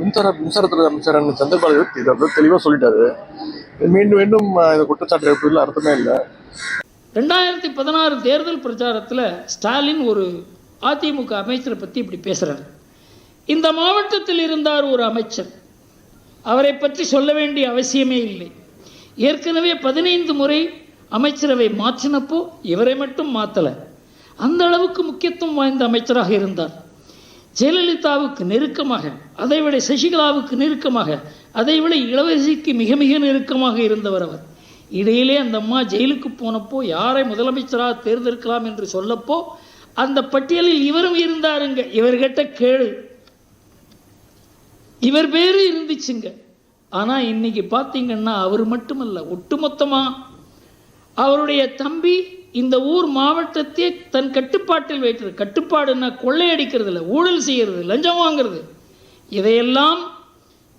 மின்சார மின்சாரத்துறை அமைச்சர் அண்ணன் சந்திரபாபு இது அப்படியே தெளிவாக சொல்லிட்டாரு. மீண்டும் மீண்டும் அஹ், இந்த குற்றச்சாட்டு எழுப்பதில் அர்த்தமே இல்லை. ரெண்டாயிரத்தி பதினாறு தேர்தல் பிரச்சாரத்தில் ஸ்டாலின் ஒரு அதிமுக அமைச்சரை பற்றி இப்படி பேசுகிறார் இந்த மாவட்டத்தில் இருந்தார் ஒரு அமைச்சர். அவரை பற்றி சொல்ல வேண்டிய அவசியமே இல்லை. ஏற்கனவே பதினைந்து முறை அமைச்சரவை மாற்றினப்போ இவரை மட்டும் மாற்றலை அந்த அளவுக்கு முக்கியத்துவம் வாய்ந்த அமைச்சராக இருந்தார். ஜெயலலிதாவுக்கு நெருக்கமாக அதைவிட சசிகலாவுக்கு நெருக்கமாக அதைவிட இளவரசிக்கு மிக மிக நெருக்கமாக இருந்தவர் அவர். இடையிலே அந்த அம்மா ஜெயிலுக்கு போனப்போ யாரை முதலமைச்சராக தேர்ந்தெடுக்கலாம் என்று சொல்லப்போ அந்த பட்டியலில் இவரும் இருந்தாருங்க. இவர்கிட்ட கேளு. இவர் பேரு இருந்துச்சுங்க. ஆனால் இன்னைக்கு பார்த்தீங்கன்னா அவர் மட்டுமல்ல ஒட்டுமொத்தமாக அவருடைய தம்பி இந்த ஊர் மாவட்டத்தை தன் கட்டுப்பாட்டில் வைத்தது. கட்டுப்பாடுன்னா கொள்ளையடிக்கிறது இல்லை ஊழல் செய்கிறது லஞ்சம் வாங்குறது. இதையெல்லாம்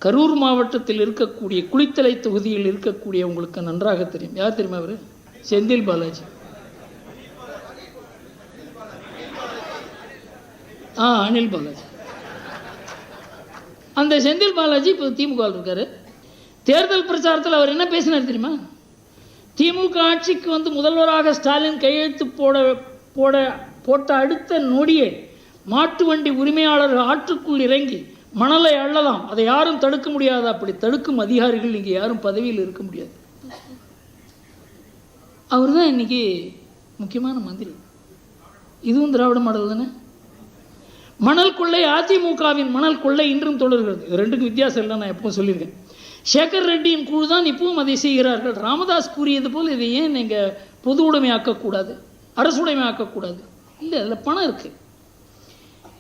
கரூர் மாவட்டத்தில் இருக்கக்கூடிய குளித்தலை தொகுதியில் இருக்கக்கூடிய உங்களுக்கு நன்றாக தெரியும். யார் தெரியுமா அவர் செந்தில் பாலாஜி. ஆ அனில் பாலாஜி. அந்த செந்தில் பாலாஜி இப்போ திமுக இருக்காரு. தேர்தல் பிரச்சாரத்தில் அவர் என்ன பேசினார் தெரியுமா? திமுக ஆட்சிக்கு வந்து முதல்வராக ஸ்டாலின் கையெழுத்து போட போட போட்ட அடுத்த நொடியே மாட்டு வண்டி உரிமையாளர்கள் ஆற்றுக்குள் இறங்கி மணலை அள்ளலாம். அதை யாரும் தடுக்க முடியாது. அப்படி தடுக்கும் அதிகாரிகள் இங்கே யாரும் பதவியில் இருக்க முடியாது. அவர் தான் இன்னைக்கு முக்கியமான மந்திரி. இதுவும் திராவிட மாடல் தானே? மணல் கொள்ளை அதிமுகவின் மணல் கொள்ளை இன்றும் தொடர்கிறது. ரெண்டுக்கும் வித்தியாசம் இல்லை நான் எப்பவும் சொல்லியிருக்கேன். சேகர் ரெட்டியின் குழு தான் இப்பவும் அதை செய்கிறார்கள். ராமதாஸ் கூறியது போல் இதை ஏன் நீங்கள் பொது உடைமையாக்கக்கூடாது? அரசுடைமையாக்கக்கூடாது இல்லை அதில் பணம் இருக்குது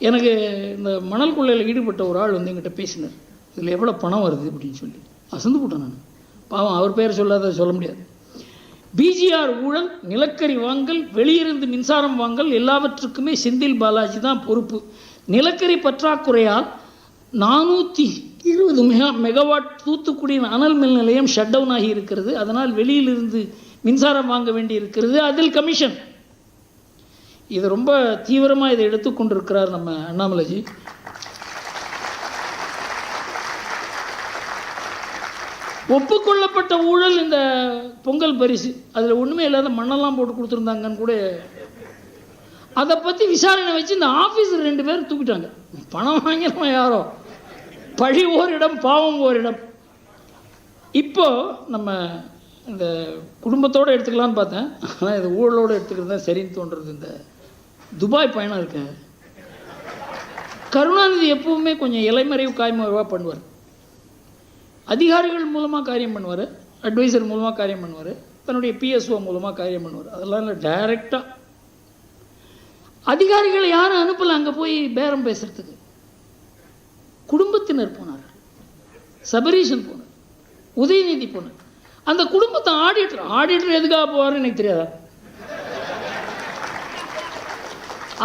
எனக்கு இந்த மணல் கொள்ளையில் ஈடுபட்ட ஒரு ஆள் வந்து என்கிட்ட பேசினார். இதில் எவ்வளோ பணம் வருது அப்படின்னு சொல்லி. அசந்து போட்டேன் நான். பாவம் அவர் பேர் சொல்லாத சொல்ல முடியாது. பிஜிஆர் ஊழல் நிலக்கரி வாங்கல் வெளியிருந்து மின்சாரம் வாங்கல் எல்லாவற்றுக்குமே செந்தில் பாலாஜி தான் பொறுப்பு. நிலக்கரி பற்றாக்குறையால் நானூற்றி இருபது மெகா மெகாவாட் தூத்துக்குடியின் அனல் மின் நிலையம் ஷட் டவுன் ஆகி இருக்கிறது. அதனால் வெளியிலிருந்து மின்சாரம் வாங்க வேண்டி இருக்கிறது. அதில் கமிஷன் இது ரொம்ப தீவிரமாக இதை எடுத்துக்கொண்டிருக்கிறார் நம்ம அண்ணாமலைஜி. ஒப்புக்கொள்ளப்பட்ட ஊழல் இந்த பொங்கல் பரிசு. அதில் ஒன்றுமே இல்லாத மண்ணெல்லாம் போட்டு கொடுத்துருந்தாங்கன்னு கூட அதை பற்றி விசாரணை வச்சு இந்த ஆஃபீஸர் ரெண்டு பேரும் தூக்கிட்டாங்க. பணம் வாங்கிடுவோம் யாரோ? பழி ஓரிடம் பாவம் ஓரிடம். இப்போ நம்ம இந்த குடும்பத்தோடு எடுத்துக்கலான்னு பார்த்தேன். ஆனால் இது ஊழலோடு எடுத்துக்கிறது தான் சரின்னு தோன்றுறது இந்த துபாய் பயணம் இருக்க. கருணாநிதி எப்பவுமே கொஞ்சம் இலைமறைவு காய்மறைவாக பண்ணுவார். அதிகாரிகள் மூலமாக காரியம் பண்ணுவார். அட்வைசர் மூலமாக காரியம் பண்ணுவார். தன்னுடைய பிஎஸ்ஓ மூலமாக காரியம் பண்ணுவார். அதெல்லாம் இல்லை டைரெக்டாக அதிகாரிகளை யாரும் அனுப்பலை அங்கே போய் பேரம் பேசுகிறதுக்கு குடும்பத்தினர் போனார் சபரீஷன் போனார். உதயநிதி போனார். அந்த குடும்பத்தை ஆடிட்டர் ஆடிட்டர் எதுக்காக போவார்னு எனக்கு தெரியாதா?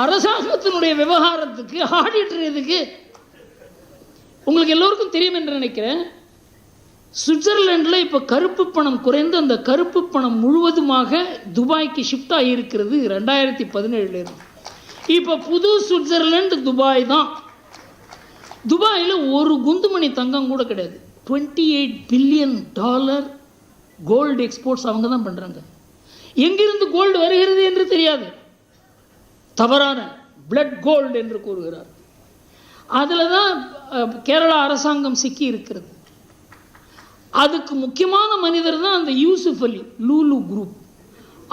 அரசாங்கத்தினுடைய விவகாரத்துக்கு ஆடிட்டர் எதுக்கு? உங்களுக்கு எல்லோருக்கும் தெரியும் என்று நினைக்கிறேன். சுவிட்சர்லாண்டில் இப்போ கருப்பு பணம் குறைந்து அந்த கருப்பு பணம் முழுவதுமாக துபாய்க்கு ஷிஃப்ட் ஆகியிருக்கிறது ரெண்டாயிரத்தி பதினேழுலேருந்து. இப்போ புது சுவிட்சர்லாண்டு துபாய் தான். துபாயில் ஒரு குந்துமணி தங்கம் கூட கிடையாது. Twenty eight billion dollar gold exports அவங்க தான் பண்ணுறாங்க எங்கிருந்து கோல்டு வருகிறது என்று தெரியாது. தவறான பிளட் கோல்டு என்று கூறுகிறார். அதில் தான் கேரளா அரசாங்கம் சிக்கி இருக்கிறது. அதுக்கு முக்கியமான மனிதர் தான் அந்த யூசுஃப் அலி லூலு குரூப்.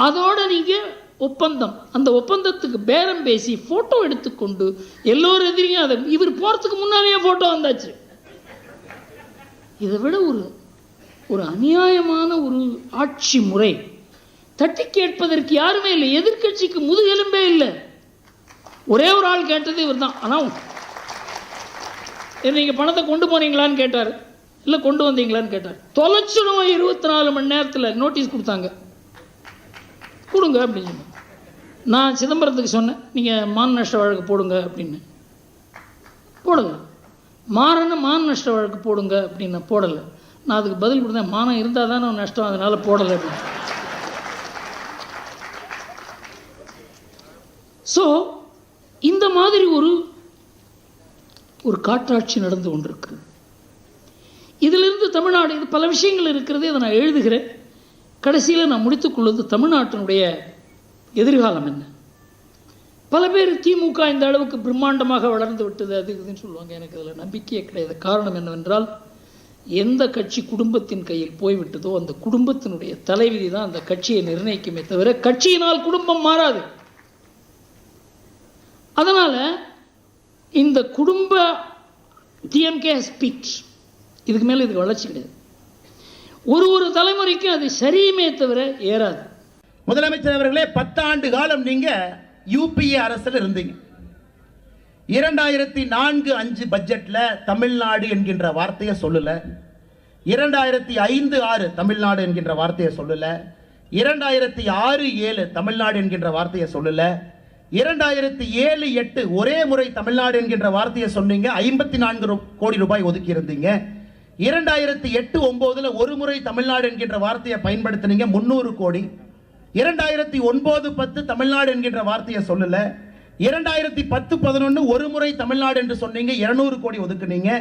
அதோட நீங்கள் ஒப்பந்தம். அந்த ஒப்பந்தத்துக்கு பேரம் பேசி ஃபோட்டோ எடுத்துக்கொண்டு எல்லோரும் எதிரியும் அதை இவர் போகிறதுக்கு முன்னாலேயே ஃபோட்டோ வந்தாச்சு. இதை விட ஒரு ஒரு அநியாயமான ஒரு ஆட்சி முறை. தட்டி கேட்பதற்கு யாருமே இல்லை. எதிர்க்கட்சிக்கு முதுகெலும்பே இல்லை. ஒரே ஒரு ஆள் கேட்டது இவர் தான் ஆனால் நீங்கள் பணத்தை கொண்டு போனீங்களான்னு கேட்டார். இல்லை கொண்டு வந்தீங்களான்னு கேட்டார். தொலைச்சிடும் இருபத்தி நாலு மணி நேரத்தில் நோட்டீஸ் கொடுத்தாங்க. கொடுங்க அப்படின்னு சொன்னேன். நான் சிதம்பரத்துக்கு சொன்னேன் நீங்கள் மான் நஷ்ட வழக்கு போடுங்க அப்படின்னு. போடுங்க மாறன்னு மான நஷ்ட வழக்கு போடுங்க அப்படின்னு நான் போடலை. நான் அதுக்கு பதில் கொடுத்தேன் மானம் இருந்தால் தானே நஷ்டம் அதனால் போடலை அப்படின்னு. ஸோ இந்த மாதிரி ஒரு ஒரு காட்டாட்சி நடந்து கொண்டிருக்கு. இதிலிருந்து தமிழ்நாடு இது பல விஷயங்கள் இருக்கிறது அதை நான் எழுதுகிறேன். கடைசியில் நான் முடித்துக்கொள்வது தமிழ்நாட்டினுடைய எதிர்காலம் என்ன? பல பேர் திமுக இந்த அளவுக்கு பிரம்மாண்டமாக வளர்ந்து விட்டது அது இதுன்னு சொல்லுவாங்க. எனக்கு அதில் நம்பிக்கையே கிடையாது. காரணம் என்னவென்றால் எந்த கட்சி குடும்பத்தின் கையில் போய்விட்டதோ அந்த குடும்பத்தினுடைய தலைவிதி தான் அந்த கட்சியை நிர்ணயிக்குமே தவிர கட்சியினால் குடும்பம் மாறாது. அதனால் இந்த குடும்ப டிஎம்கே ஸ்பீச் இதுக்கு மேலே இதுக்கு வளர்ச்சி கிடையாது. ஒரு ஒரு தலைமுறைக்கும் அது சரியுமே தவிர ஏறாது. முதலமைச்சர் அவர்களே பத்தாண்டு காலம் நீங்க யூபிஏ அரசில் இருந்தீங்க. இரண்டாயிரத்தி நான்கு அஞ்சு பட்ஜெட்டில் தமிழ்நாடு என்கின்ற வார்த்தையை சொல்லலை. இரண்டாயிரத்தி ஐந்து ஆறு தமிழ்நாடு என்கின்ற வார்த்தையை சொல்லலை. இரண்டாயிரத்தி ஆறு ஏழு தமிழ்நாடு என்கின்ற வார்த்தையை சொல்லலை. இரண்டாயிரத்தி ஏழு எட்டு ஒரே முறை தமிழ்நாடு என்கின்ற வார்த்தையை சொன்னீங்க. ஐம்பத்தி நான்கு ரூ- கோடி ரூபாய் ஒதுக்கி இருந்தீங்க. இரண்டாயிரத்தி எட்டு ஒன்பதுல ஒரு முறை தமிழ்நாடு என்கின்ற வார்த்தையை பயன்படுத்தினீங்க முன்னூறு கோடி. இரண்டாயிரத்தி ஒன்பது பத்து தமிழ்நாடு என்கின்ற வார்த்தையை சொல்லல. இரண்டாயிரத்தி பத்து பதினொன்று ஒரு முறை தமிழ்நாடு என்று சொன்னீங்க இருநூறு கோடி ஒதுக்குனீங்க.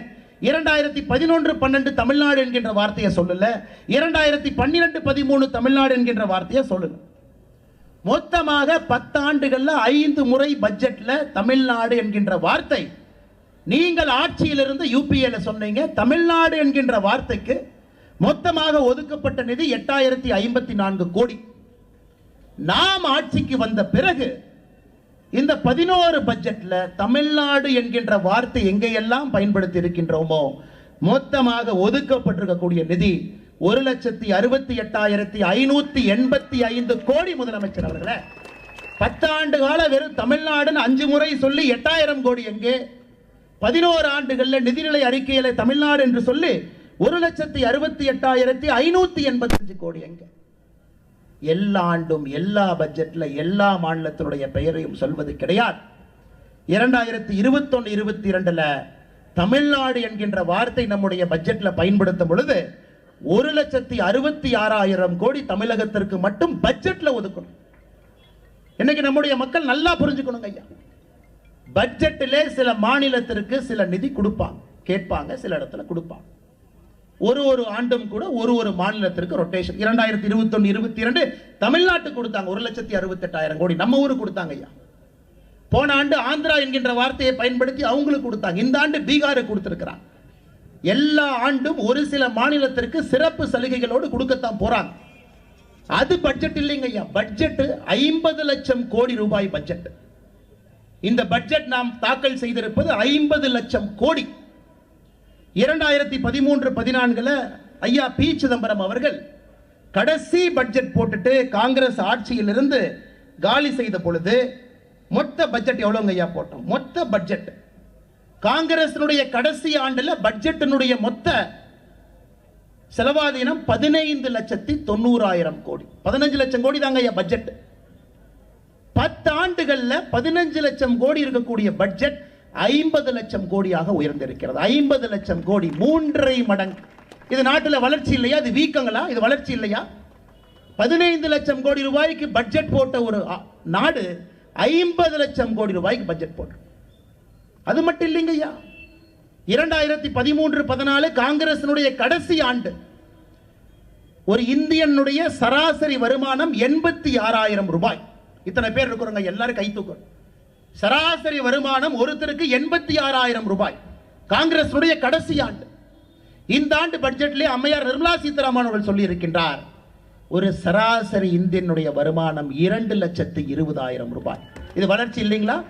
இரண்டாயிரத்தி பதினொன்று பன்னெண்டு தமிழ்நாடு என்கின்ற வார்த்தையை சொல்லல. இரண்டாயிரத்தி பன்னிரெண்டு பதிமூணு தமிழ்நாடு என்கின்ற வார்த்தையை சொல்லுங்க மொத்தமாக பத்தாண்டுகளில் ஐந்து முறை பட்ஜெட்ல தமிழ்நாடு என்கின்ற வார்த்தை நீங்கள் ஆட்சியிலிருந்து யூபிஏல சொன்னீங்க தமிழ்நாடு என்கின்ற வார்த்தைக்கு மொத்தமாக ஒதுக்கப்பட்ட நிதி எட்டாயிரத்தி ஐம்பத்தி நான்கு கோடி. நாம் ஆட்சிக்கு வந்த பிறகு இந்த பதினோரு பட்ஜெட்ல தமிழ்நாடு என்கின்ற வார்த்தை எங்கெல்லாம் பயன்படுத்தி இருக்கின்றோமோ மொத்தமாக ஒதுக்கப்பட்டிருக்கக்கூடிய நிதி ஒரு லட்சத்தி அறுபத்தி எட்டாயிரத்தி ஐநூத்தி எண்பத்தி ஐந்து கோடி முதலமைச்சர் அவர்களே. பத்தாண்டு கால வெறும் தமிழ்நாடுன்னு அஞ்சு முறை சொல்லி எட்டாயிரம் கோடி எங்கே? பதினோரு ஆண்டுகளில் நிதிநிலை அறிக்கையில தமிழ்நாடு என்று சொல்லி ஒரு லட்சத்தி அறுபத்தி எட்டாயிரத்தி ஐநூத்தி எண்பத்தஞ்சு கோடி எங்க? எல்லா ஆண்டும் எல்லா பட்ஜெட்ல எல்லா மாநிலத்தினுடைய பெயரையும் சொல்வது கிடையாது. இரண்டாயிரத்தி இருபத்தொன்னு இருபத்தி இரண்டுல தமிழ்நாடு என்கின்ற வார்த்தை நம்முடைய பட்ஜெட்ல பயன்படுத்தும் பொழுது ஒரு லட்சத்தி அறுபத்தி ஆறாயிரம் கோடி தமிழகத்திற்கு மட்டும் பட்ஜெட்ல ஒதுக்கணும். இன்னைக்கு நம்முடைய மக்கள் நல்லா புரிஞ்சுக்கணுங்க ஐயா. பட்ஜெட்டிலே சில மாநிலத்திற்கு சில நிதி கொடுப்பாங்க. கேட்பாங்க சில இடத்துல கொடுப்பாங்க. ஒரு ஒரு ஆண்டும் கூட ஒரு ஒரு மாநிலத்திற்கு ரொட்டேஷன் இரண்டாயிரத்தி இருபத்தொன்னு இருபத்தி இரண்டு தமிழ்நாட்டுக்கு கொடுத்தாங்க. ஒரு லட்சத்தி அறுபத்தெட்டாயிரம் கோடி நம்ம ஊருக்கு கொடுத்தாங்க ஐயா. போன ஆண்டு ஆந்திரா என்கின்ற வார்த்தையை பயன்படுத்தி அவங்களுக்கு கொடுத்தாங்க. இந்த ஆண்டு பீகாருக்கு கொடுத்துருக்கிறாங்க. எல்லா ஆண்டும் ஒரு சில மாநிலத்திற்கு சிறப்பு சலுகைகளோடு கொடுக்கத்தான் போறாங்க. அது பட்ஜெட் இல்லைங்க ஐயா. பட்ஜெட் ஐம்பது லட்சம் கோடி ரூபாய் பட்ஜெட் இந்த பட்ஜெட் நாம் தாக்கல் செய்திருப்பது ஐம்பது லட்சம் கோடி. இரண்டாயிரத்தி பதிமூன்று பதினான்குல ஐயா பி சிதம்பரம் அவர்கள் கடைசி பட்ஜெட் போட்டுட்டு காங்கிரஸ் ஆட்சியிலிருந்து காலி செய்த பொழுது மொத்த பட்ஜெட் எவ்வளோங்க ஐயா போட்டோம்? மொத்த பட்ஜெட். காங்கிரசினுடைய கடைசி ஆண்டில் பட்ஜெட்டினுடைய மொத்த செலவாதீனம் பதினைந்து லட்சத்தி தொண்ணூறாயிரம் கோடி. பதினஞ்சு லட்சம் கோடி தாங்க ஐயா பட்ஜெட். பத்து ஆண்டுகளில் பதினஞ்சு லட்சம் கோடி இருக்கக்கூடிய பட்ஜெட் ஐம்பது லட்சம் கோடியாக உயர்ந்திருக்கிறது. ஐம்பது லட்சம் கோடி மூன்றரை மடங்கு. இது நாட்டில் வளர்ச்சி இல்லையா? இது வீக்கங்களா? இது வளர்ச்சி இல்லையா? பதினைந்து லட்சம் கோடி ரூபாய்க்கு பட்ஜெட் போட்ட ஒரு நாடு ஐம்பது லட்சம் கோடி ரூபாய்க்கு பட்ஜெட் போட்டு. அது மட்டும் இல்லைங்கய்யா இரண்டாயிரத்தி பதிமூன்று பதினாலு காங்கிரசினுடைய கடைசி ஆண்டு. ஒரு இந்தியனுடைய சராசரி வருமானம் எண்பத்தி ஆறாயிரம் ரூபாய். இத்தனை பேர் இருக்கிறவங்க எல்லாரும் கை தூக்கணும் சராசரி வருமானம் ஒருத்தருக்கு எண்பத்தி ஆறாயிரம் ரூபாய். காங்கிரஸ் கடைசி ஆண்டு. இந்த ஆண்டு பட்ஜெட்லேயே அம்மையார் நிர்மலா சீதாராமன் அவர்கள் சொல்லி இருக்கின்றார் ஒரு சராசரி இந்தியனுடைய வருமானம் இரண்டு லட்சத்து இருபதாயிரம் ரூபாய். இது வளர்ச்சி இல்லைங்களா?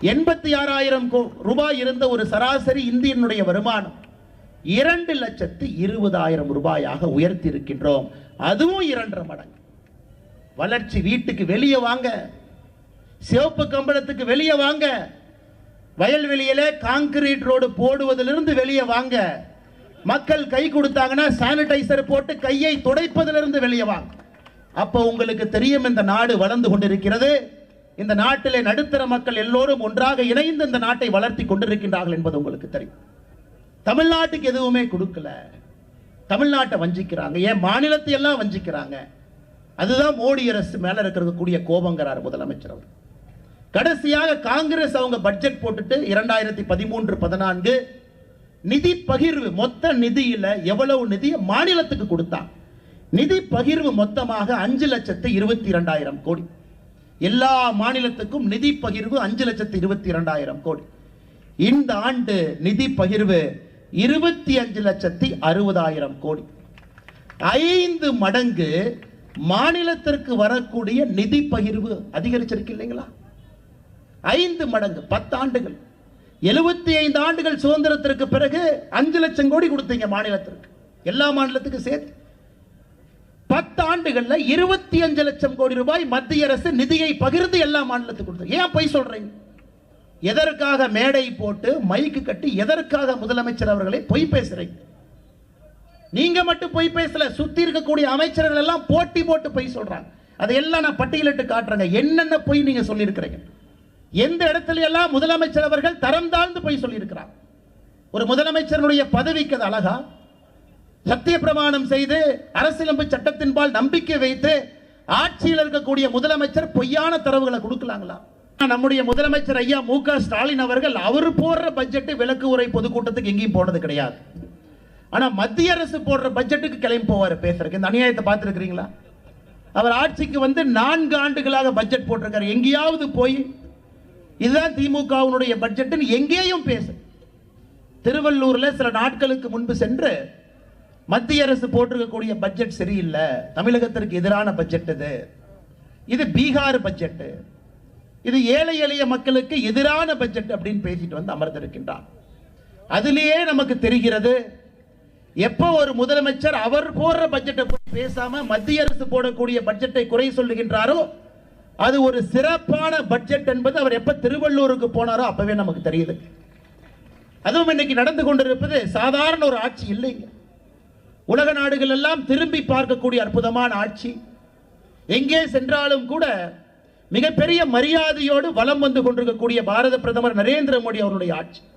எண்பத்தி ஆறாயிரம் ரூபாய் இருந்த ஒரு சராசரி இந்தியனுடைய வருமானம் இரண்டு லட்சத்து இருபதாயிரம் ரூபாயாக உயர்த்தி இருக்கின்றோம் அதுவும் இரண்டரை மடங்கு. வளர்ச்சி வீட்டுக்கு வெளியே வாங்க. சிவப்பு கம்பளத்துக்கு வெளியே வாங்க. வயல்வெளியில காங்கிரீட் ரோடு போடுவதிலிருந்து வெளியே வாங்க. மக்கள் கை கொடுத்தாங்கன்னா சானிடைசர் போட்டு கையை துடைப்பதிலிருந்து வெளியே வாங்க. அப்போ உங்களுக்கு தெரியும் இந்த நாடு வளர்ந்து கொண்டிருக்கிறது. இந்த நாட்டிலே நடுத்தர மக்கள் எல்லோரும் ஒன்றாக இணைந்து இந்த நாட்டை வளர்த்தி கொண்டிருக்கின்றார்கள் என்பது உங்களுக்கு தெரியும். தமிழ்நாட்டுக்கு எதுவுமே கொடுக்கல. தமிழ்நாட்டை வஞ்சிக்கிறாங்க. ஏன்? மாநிலத்தை எல்லாம் வஞ்சிக்கிறாங்க. அதுதான் மோடி அரசு மேலே இருக்கக்கூடிய கோபங்கிறார் முதலமைச்சர் அவர். கடைசியாக காங்கிரஸ் அவங்க பட்ஜெட் போட்டுட்டு இரண்டாயிரத்தி பதிமூன்று பதினான்கு நிதி பகிர்வு மொத்த நிதியில் எவ்வளவு நிதி மாநிலத்துக்கு கொடுத்தான் நிதி பகிர்வு மொத்தமாக அஞ்சு லட்சத்து இருபத்தி இரண்டாயிரம் கோடி. எல்லா மாநிலத்துக்கும் நிதி பகிர்வு அஞ்சு லட்சத்து இருபத்தி இரண்டாயிரம் கோடி. இந்த ஆண்டு நிதி பகிர்வு இருபத்தி அஞ்சு லட்சத்தி அறுபதாயிரம் கோடி. ஐந்து மடங்கு மாநிலத்திற்கு வரக்கூடிய நிதி பகிர்வு அதிகரிச்சிருக்கு இல்லைங்களா? ஐந்து மடங்கு பத்து ஆண்டுகள். எழுபத்தி ஐந்து ஆண்டுகள் சுதந்திரத்திற்கு பிறகு அஞ்சு லட்சம் கோடி கொடுத்தீங்க மாநிலத்திற்கு. எல்லா மாநிலத்துக்கும் சேர்த்து. பத்து ஆண்டுகள்ல இருபத்தி அஞ்சு லட்சம் கோடி ரூபாய் மத்திய அரசு நிதியை பகிர்ந்து எல்லா மாநிலத்துக்கு கொடுத்தது ஏன் பொய் சொல்றீங்க? எதற்காக மேடை போட்டு மைக்கு கட்டி எதற்காக முதலமைச்சர் அவர்களை பொய் பேசுறீங்க? நீங்க மட்டும் பொய் பேசல சுத்தி இருக்கக்கூடிய அமைச்சர்கள் எல்லாம் போட்டி போட்டு பொய் சொல்றாங்க. அதையெல்லாம் நான் பட்டியலிட்டு காட்டுறேங்க. என்னென்ன பொய் நீங்க சொல்லியிருக்கிறீங்க? எந்த இடத்துல எல்லாம் முதலமைச்சர் அவர்கள் தரம் தாழ்ந்து பொய் சொல்லியிருக்கிறார்? ஒரு முதலமைச்சருடைய பதவிக்கு அது அழகா? சத்திய பிரமாணம் செய்து அரசியலமைப்பு சட்டத்தின்பால் நம்பிக்கை வைத்து ஆட்சியில் இருக்கக்கூடிய முதலமைச்சர் பொய்யான தரவுகளை கொடுக்கலாங்களா? நம்முடைய முதலமைச்சர் ஐயா மு க ஸ்டாலின் அவர்கள் அவர் போடுற பட்ஜெட் விளக்கு உரை பொதுக்கூட்டத்துக்கு எங்கேயும் போனது கிடையாது. ஆனால் மத்திய அரசு போடுற பட்ஜெட்டுக்கு கிளம்பி போவார் பேசுறதுக்கு. இந்த அநியாயத்தை பார்த்துருக்கிறீங்களா? அவர் ஆட்சிக்கு வந்து நான்கு ஆண்டுகளாக பட்ஜெட் போட்டிருக்காரு. எங்கேயாவது போய் இதுதான் திமுகவினுடைய பட்ஜெட்டுன்னு எங்கேயும் பேசு. திருவள்ளூரில் சில நாட்களுக்கு முன்பு சென்று மத்திய அரசு போட்டிருக்கக்கூடிய பட்ஜெட் சரியில்லை. தமிழகத்திற்கு எதிரான பட்ஜெட் இது. இது பீகார் பட்ஜெட்டு இது ஏழை எளிய மக்களுக்கு எதிரான பட்ஜெட் அப்படின்னு பேசிட்டு வந்து அமர்ந்திருக்கின்றார். அதிலேயே நமக்கு தெரிகிறது எப்போ ஒரு முதலமைச்சர் அவர் போடுற பட்ஜெட்டை பேசாம மத்திய அரசு போடக்கூடிய பட்ஜெட்டை குறை சொல்லுகின்றாரோ அது ஒரு சிறப்பான பட்ஜெட் என்பது அவர் எப்ப திருவள்ளூருக்கு போனாரோ அப்பவே நமக்கு தெரியுது. அதுவும் இன்னைக்கு நடந்து கொண்டிருப்பது சாதாரண ஒரு ஆட்சி இல்லைங்க. உலக நாடுகள் எல்லாம் திரும்பி பார்க்கக்கூடிய அற்புதமான ஆட்சி. எங்கே சென்றாலும் கூட மிகப்பெரிய மரியாதையோடு வலம் வந்து கொண்டிருக்கக்கூடிய பாரத பிரதமர் நரேந்திர மோடி அவருடைய ஆட்சி.